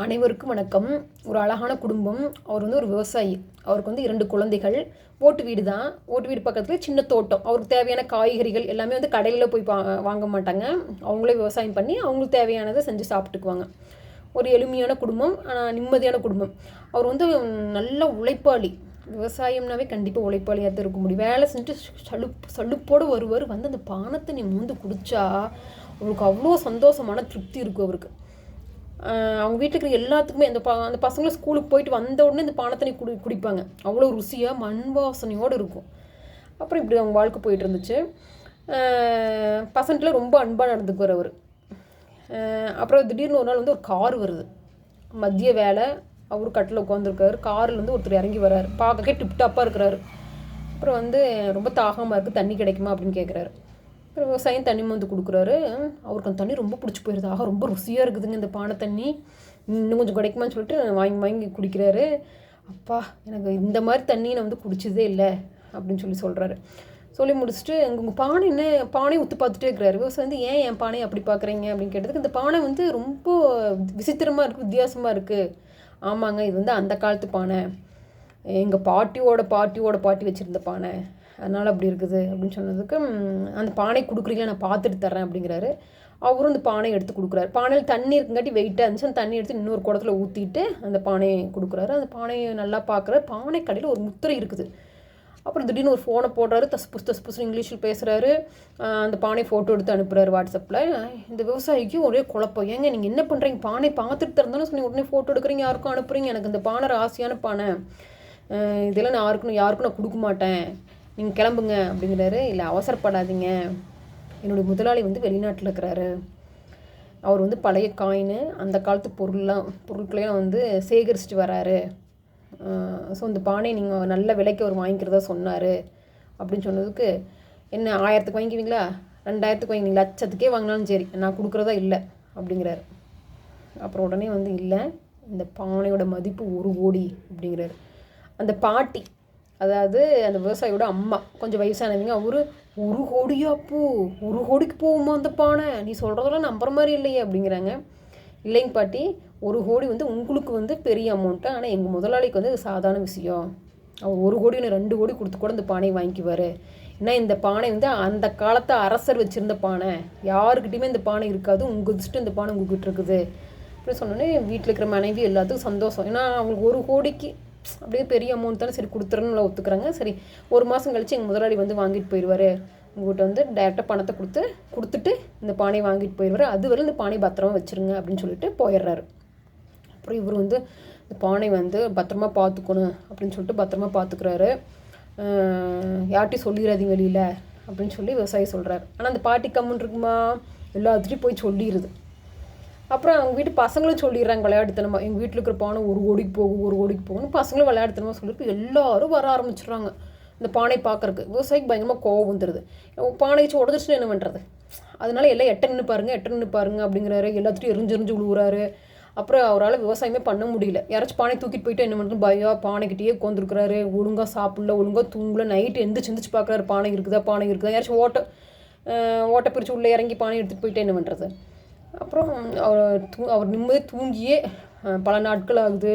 அனைவருக்கும் வணக்கம். ஒரு அழகான குடும்பம். அவர் வந்து ஒரு விவசாயி. அவருக்கு வந்து இரண்டு குழந்தைகள். ஓட்டு வீடு தான். ஓட்டு வீடு பக்கத்தில் சின்ன தோட்டம். அவருக்கு தேவையான காய்கறிகள் எல்லாமே வந்து கடையில் போய் பா வாங்க மாட்டாங்க. அவங்களே விவசாயம் பண்ணி அவங்களுக்கு தேவையானதை செஞ்சு சாப்பிட்டுக்குவாங்க. ஒரு எளிமையான குடும்பம் ஆனால் நிம்மதியான குடும்பம். அவர் வந்து நல்ல உழைப்பாளி. விவசாயம்னாவே கண்டிப்பாக உழைப்பாளியாக தான் இருக்க முடியும். வேலை செஞ்சு சலுப்பு சலுப்போடு வருவார். வந்து அந்த பானத்தை நீ மூந்து குடித்தா அவருக்கு அவ்வளோ சந்தோஷமான திருப்தி இருக்கும் அவருக்கு. அவங்க வீட்டில் இருக்கிற எல்லாத்துக்குமே அந்த ப அந்த பசங்களும் ஸ்கூலுக்கு போயிட்டு வந்த உடனே இந்த பானை தண்ணி குடி குடிப்பாங்க. அவ்வளோ ருசியாக மண் வாசனையோடு இருக்கும். அப்புறம் இப்படி அவங்க வாழ்க்கை போயிட்டு இருந்துச்சு. பசங்கள்ட்ட ரொம்ப அன்பாக நடந்துக்குவார் அவர். அப்புறம் திடீர்னு ஒரு நாள் வந்து ஒரு கார் வருது. மதிய வேலை அவர் கட்டில் உட்காந்துருக்காரு காரில் வந்து ஒருத்தர் இறங்கி வராரு பார்க்கவே டிப்டாப்பாக இருக்கிறாரு. அப்புறம் வந்து ரொம்ப தாகமாக இருக்குது தண்ணி கிடைக்குமா? அப்படின்னு கேட்குறாரு அப்புறம் விவசாயம் தண்ணி வந்து கொடுக்குறாரு. அவருக்கு அந்த தண்ணி ரொம்ப பிடிச்சி போயிருது. ஆக ரொம்ப ருசியாக இருக்குதுங்க இந்த பானை தண்ணி. இன்னும் கொஞ்சம் கிடைக்குமான்னு சொல்லிட்டு வாங்கி வாங்கி குடிக்கிறாரு. அப்பா எனக்கு இந்த மாதிரி தண்ணி நான் வந்து குடிச்சதே இல்லை அப்படின்னு சொல்லி சொல்கிறாரு சொல்லி முடிச்சுட்டு உங்கள் பானை என்ன? பானையை உத்து பார்த்துட்டே இருக்கிறாரு. விவசாயம் வந்து ஏன் என் பானையை அப்படி பார்க்குறீங்க அப்படின்னு கேட்டதுக்கு இந்த பானை வந்து ரொம்ப விசித்திரமாக இருக்குது வித்தியாசமாக இருக்குது ஆமாங்க இது வந்து அந்த காலத்து பானை. எங்கள் பாட்டியோட பாட்டியோட பாட்டி வச்சுருந்த பானை. அதனால் அப்படி இருக்குது அப்படின்னு சொன்னதுக்கு அந்த பானை கொடுக்குறீங்களா நான் பார்த்துட்டு தரேன் அப்படிங்கிறாரு. அவரும் அந்த பானையை எடுத்து கொடுக்குறாரு. பானையில் தண்ணி இருக்குங்காட்டி வெயிட்டாக இருந்துச்சு அந்த தண்ணி எடுத்து இன்னொரு குடத்தில் ஊற்றிட்டு அந்த பானையை கொடுக்குறாரு. அந்த பானையை நல்லா பார்க்குறாரு. பானை கடையில் ஒரு முத்திரை இருக்குது. அப்புறம் திடீர்னு ஒரு ஃபோனை போடுறாரு. தஸ் புஸ் தஸ் புஸ் இங்கிலீஷில் பேசுகிறாரு அந்த பானை ஃபோட்டோ எடுத்து அனுப்புகிறாரு வாட்ஸ்அப்பில் இந்த விவசாயிக்கு ஒரே குழப்பம். ஏங்க நீங்கள் என்ன பண்ணுறீங்க பானை பார்த்துட்டு திறந்தாலும் சொன்னீங்க. உடனே ஃபோட்டோ எடுக்கிறீங்க. யாருக்கும் அனுப்புகிறீங்க எனக்கு இந்த பானை ராசியான பானை. இதெல்லாம் நான் யாருக்கும் யாருக்கும் நான் கொடுக்க மாட்டேன். நீங்கள் கிளம்புங்க அப்படிங்கிறாரு. இல்லை அவசரப்படாதீங்க. என்னுடைய முதலாளி வந்து வெளிநாட்டில் இருக்கிறாரு. அவர் வந்து பழைய காயின் அந்த காலத்து பொருள்லாம் பொருட்களையும் வந்து சேகரிச்சுட்டு வராரு. ஸோ இந்த பானையை நீங்கள் நல்ல விலைக்கு அவர் வாங்கிக்கிறதா சொன்னார். அப்படின்னு சொன்னதுக்கு என்ன ஆயிரத்துக்கு வாங்கிக்குவீங்களா? ரெண்டாயிரத்துக்கு வாங்கி லட்சத்துக்கே வாங்கினாலும் சரி நான் கொடுக்குறதா இல்லை அப்படிங்கிறாரு. அப்புறம் உடனே வந்து இல்லை இந்த பானையோட மதிப்பு ஒரு கோடி அப்படிங்கிறாரு. அந்த பாட்டி அதாவது அந்த விவசாயியோட அம்மா கொஞ்சம் வயசானவங்க அவரு ஒரு கோடியாப்பூ ஒரு கோடிக்கு போகுமா அந்த பானை? நீ சொல்கிறதெல்லாம் நம்புற மாதிரி இல்லையே அப்படிங்கிறாங்க. இல்லைங்க பாட்டி ஒரு கோடி வந்து உங்களுக்கு வந்து பெரிய அமௌண்ட்டு ஆனால் எங்கள் முதலாளிக்கு வந்து இது சாதாரண விஷயம். அவர் ஒரு கோடி ரெண்டு கோடி கொடுத்து கூட இந்த பானையை வாங்கிக்குவார். ஏன்னா இந்த பானை வந்து அந்த காலத்து அரசர் வச்சுருந்த பானை. யாருக்கிட்டையுமே இந்த பானை இருக்காது. உங்கள் வச்சுட்டு இந்த பானை உங்ககிட்ட இருக்குது. அப்படின்னு சொன்னோன்னே வீட்டில் இருக்கிற மனைவி எல்லாத்துக்கும் சந்தோஷம். ஏன்னா அவங்களுக்கு ஒரு கோடிக்கு அப்படியே பெரிய அமௌண்ட் தானே சரி கொடுத்துறேன்னு ஒத்துக்கிறாங்க. சரி ஒரு மாதம் கழிச்சு எங்கள் முதலாளி வந்து வாங்கிட்டு போயிடுவார் உங்கள்கிட்ட வந்து டேரெக்டாக பணத்தை கொடுத்து கொடுத்துட்டு இந்த பானையை வாங்கிட்டு போயிடுவார் அதுவரை இந்த பானையை பத்திரமா வச்சுருங்க அப்படின்னு சொல்லிட்டு போயிடுறாரு. அப்புறம் இவர் வந்து இந்த பானை வந்து பத்திரமா பார்த்துக்கணும் அப்படின்னு சொல்லிட்டு பத்திரமா பார்த்துக்கிறாரு. யார்ட்டையும் சொல்லிடாதீங்க வெளியில் அப்படின்னு சொல்லி விவசாயி சொல்கிறாரு ஆனால் அந்த பாட்டி கம்முன்னு இருக்குமா? எல்லாத்துட்டையும் போய் சொல்லிடுது அப்புறம் அவங்க வீட்டு பசங்களும் சொல்லிடுறாங்க விளையாட்டுத்தனமா. எங்கள் வீட்டில் இருக்கிற பானை ஒரு கோடிக்கு போகும் ஒரு கோடிக்கு போகும்னு பசங்களும் விளையாட்டுத்தனமா சொல்லிட்டு எல்லாரும் வர ஆரம்பிச்சிடுறாங்க. இந்த பானை பார்க்கறக்கு விவசாயிக்கு பயங்கரமாக கோவம் வந்துடுது பானை வச்சு உடஞ்சிச்சுன்னா என்ன பண்ணுறது அதனால எல்லாம் எட்ட நின்று பாருங்க எட்ட நின்று பாருங்க அப்படிங்கிறாரு. எல்லாத்துட்டும் எரிஞ்சு எரிஞ்சு விழுவுறாரு அப்புறம் அவரால் விவசாயமே பண்ண முடியல. யாராச்சும் பானை தூக்கிட்டு போயிட்டு என்ன பண்ணுறது பயம் பானைக்கிட்டேயே உட்காந்துருக்குறாரு ஒழுங்காக சாப்பிடல ஒழுங்காக தூங்கல. நைட்டு எந்திரிச்சு எந்திரிச்சு பார்க்குறாரு பானை இருக்குதா? பானை இருக்குதா? யாராச்சும் ஓட்ட ஓட்ட ஓட்டை பிரித்து உள்ளே இறங்கி பானை எடுத்துகிட்டு போயிட்டு என்ன பண்ணுறது அப்புறம் அவர் தூ அவர் நிம்மதியாக தூங்கியே பல நாட்கள் ஆகுது.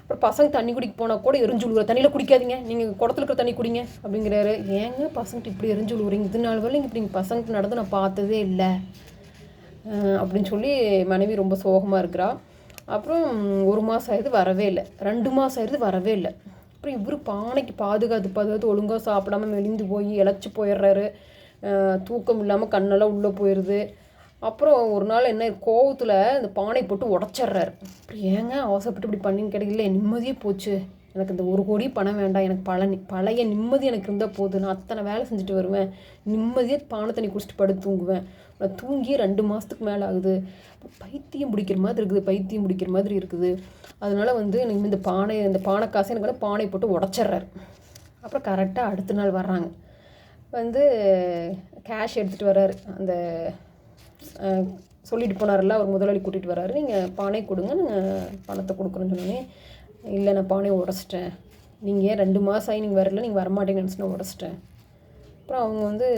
அப்புறம் பசங்க தண்ணி குடிக்க போனால் கூட எரிஞ்சு விழுவுற தண்ணியில் குடிக்காதீங்க. நீங்கள் குடத்துல இருக்கிற தண்ணி குடிங்க அப்படிங்கிறாரு. ஏங்க பசங்கிட்ட இப்படி எரிஞ்சு விழுவுறீங்க இது நாள் வரையும் இப்படி பசங்கிட்ட நடந்து நான் பார்த்ததே இல்லை. அப்படின்னு சொல்லி மனைவி ரொம்ப சோகமாக இருக்கிறா. அப்புறம் ஒரு மாதம் ஆயிடுது வரவே இல்லை. ரெண்டு மாதம் ஆயிடுது வரவே இல்லை. அப்புறம் இவர் பானைக்கு பாதுகாத்து பாதுகாத்து ஒழுங்காக சாப்பிடாம மெலிந்து போய் இழைச்சி போயிடுறாரு. தூக்கம் இல்லாமல் கண்ணெல்லாம் உள்ளே போயிடுது அப்புறம் ஒரு நாள் என்ன கோவத்தில் இந்த பானை போட்டு உடச்சிட்றாரு. அப்புறம் ஏங்க அவசரப்பட்டு இப்படி பண்ணின்னு கிடைக்கல நிம்மதியே போச்சு. எனக்கு இந்த ஒரு கோடி பணம் வேண்டாம். எனக்கு பழனி பழைய நிம்மதி எனக்கு இருந்தால் போதும். நான் அத்தனை வேலை செஞ்சுட்டு வருவேன். நிம்மதியாக பானை தண்ணி குடிச்சிட்டு படுத்து தூங்குவேன். நான் தூங்கி ரெண்டு மாதத்துக்கு மேலே ஆகுது. பைத்தியம் பிடிக்கிற மாதிரி இருக்குது. பைத்தியம் பிடிக்கிற மாதிரி இருக்குது. அதனால் வந்து எனக்கு இந்த பானை இந்த பானை காசை எனக்கு வந்து பானை போட்டு உடச்சிட்றாரு. அப்புறம் கரெக்டாக அடுத்த நாள் வர்றாங்க. வந்து கேஷ் எடுத்துகிட்டு வர்றாரு. அந்த சொல்லிட்டு போனார்ல அவர் முதலாளி கூட்டிகிட்டு வராரு. நீங்கள் பானை கொடுங்க நாங்கள் பணத்தை கொடுக்குறேன்னு சொன்னோன்னே இல்லை நான் பானையை உடச்சிட்டேன். நீங்கள் ஏன் ரெண்டு மாதம் ஆகி நீங்கள் வரல நீங்கள் வரமாட்டேங்கன்னு நினச்சி உடச்சிட்டேன். அப்புறம் அவங்க வந்து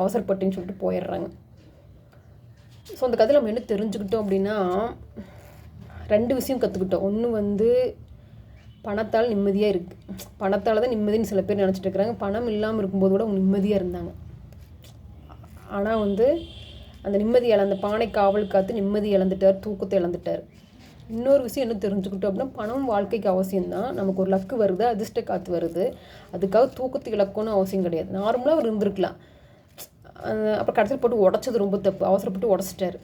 அவசரப்பட்டுன்னு சொல்லிட்டு போயிடுறாங்க. ஸோ அந்த கதையில் நம்ம என்ன தெரிஞ்சுக்கிட்டோம் அப்படின்னா ரெண்டு விஷயம் கற்றுக்கிட்டோம் ஒன்று வந்து பணத்தால் நிம்மதியாக இருக்குது பணத்தால் தான் நிம்மதின்னு சில பேர் நினச்சிட்டு இருக்கிறாங்க. பணம் இல்லாமல் இருக்கும்போது கூட அவங்க நிம்மதியாக இருந்தாங்க. ஆனால் வந்து அந்த நிம்மதி இழந்த பானை காவல் காத்து நிம்மதி இழந்துட்டார் தூக்கத்தை இழந்துட்டார். இன்னொரு விஷயம் என்ன தெரிஞ்சுக்கிட்டோம் அப்படின்னா பணம் வாழ்க்கைக்கு அவசியம்தான். நமக்கு ஒரு லக்கு வருது அதிர்ஷ்ட காத்து வருது. அதுக்காக தூக்கத்தை இழக்கணும்னு அவசியம் கிடையாது. நார்மலாக அவர் இருந்திருக்கலாம். அப்புறம் கடைசியில் போட்டு உடச்சது ரொம்ப தப்பு. அவசரப்பட்டு உடச்சிட்டாரு.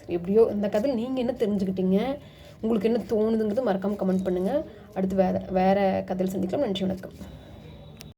சரி எப்படியோ இந்த கதையில் நீங்கள் என்ன தெரிஞ்சுக்கிட்டீங்க? உங்களுக்கு என்ன தோணுதுங்கிறது மறக்காமல் கமெண்ட் பண்ணுங்கள் அடுத்து வேறு வேறு கதையில் சந்திக்கலாம். நன்றி வணக்கம்.